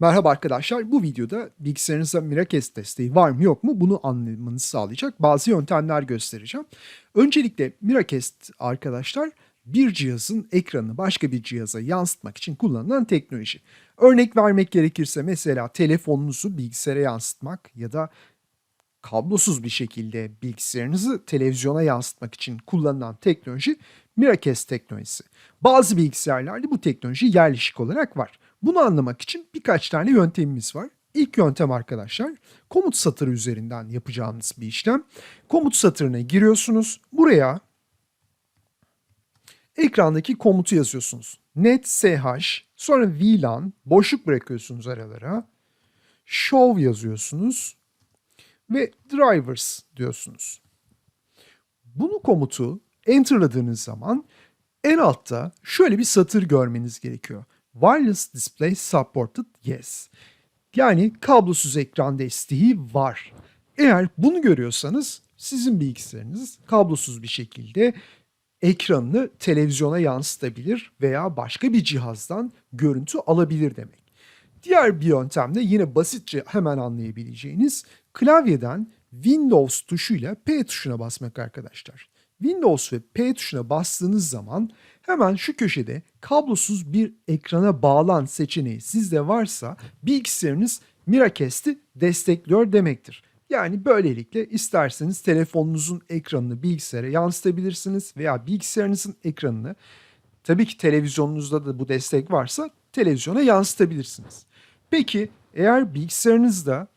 Merhaba arkadaşlar. Bu videoda bilgisayarınızda Miracast desteği var mı yok mu bunu anlamanızı sağlayacak bazı yöntemler göstereceğim. Öncelikle Miracast arkadaşlar bir cihazın ekranını başka bir cihaza yansıtmak için kullanılan teknoloji. Örnek vermek gerekirse mesela telefonunuzu bilgisayara yansıtmak ya da kablosuz bir şekilde bilgisayarınızı televizyona yansıtmak için kullanılan teknoloji Miracast teknolojisi. Bazı bilgisayarlarda bu teknoloji yerleşik olarak var. Bunu anlamak için birkaç tane yöntemimiz var. İlk yöntem arkadaşlar komut satırı üzerinden yapacağınız bir işlem. Komut satırına giriyorsunuz. Buraya ekrandaki komutu yazıyorsunuz. net sh sonra VLAN boşluk bırakıyorsunuz aralara. Show yazıyorsunuz ve drivers diyorsunuz. Bunu komutu enterladığınız zaman en altta şöyle bir satır görmeniz gerekiyor. Wireless display supported yes. Yani kablosuz ekran desteği var. Eğer bunu görüyorsanız sizin bilgisayarınız kablosuz bir şekilde ekranını televizyona yansıtabilir veya başka bir cihazdan görüntü alabilir demek. Diğer bir yöntem de yine basitçe hemen anlayabileceğiniz klavyeden Windows tuşuyla P tuşuna basmak arkadaşlar. Windows ve P tuşuna bastığınız zaman hemen şu köşede kablosuz bir ekrana bağlan seçeneği sizde varsa bilgisayarınız Miracast'i destekliyor demektir. Yani böylelikle isterseniz telefonunuzun ekranını bilgisayara yansıtabilirsiniz veya bilgisayarınızın ekranını tabii ki televizyonunuzda da bu destek varsa televizyona yansıtabilirsiniz. Peki eğer bilgisayarınızda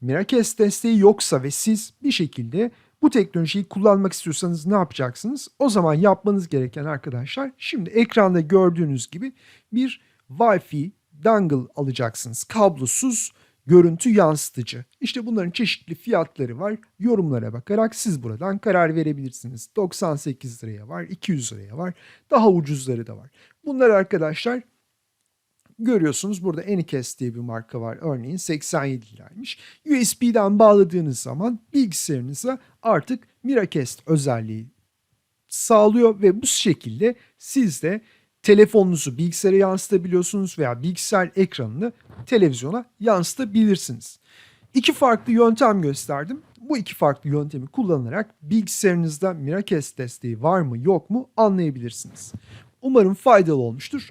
Miracast desteği yoksa ve siz bir şekilde bu teknolojiyi kullanmak istiyorsanız ne yapacaksınız? O zaman yapmanız gereken arkadaşlar şimdi ekranda gördüğünüz gibi bir Wi-Fi dongle alacaksınız. Kablosuz görüntü yansıtıcı. İşte bunların çeşitli fiyatları var. Yorumlara bakarak siz buradan karar verebilirsiniz. 98 liraya var, 200 liraya var. Daha ucuzları da var. Bunlar arkadaşlar görüyorsunuz burada Anycast diye bir marka var. Örneğin 87 liraymış. USB'den bağladığınız zaman bilgisayarınıza artık Miracast özelliği sağlıyor ve bu şekilde siz de telefonunuzu bilgisayara yansıtabiliyorsunuz veya bilgisayar ekranını televizyona yansıtabilirsiniz. İki farklı yöntem gösterdim. Bu iki farklı yöntemi kullanarak bilgisayarınızda Miracast desteği var mı yok mu anlayabilirsiniz. Umarım faydalı olmuştur.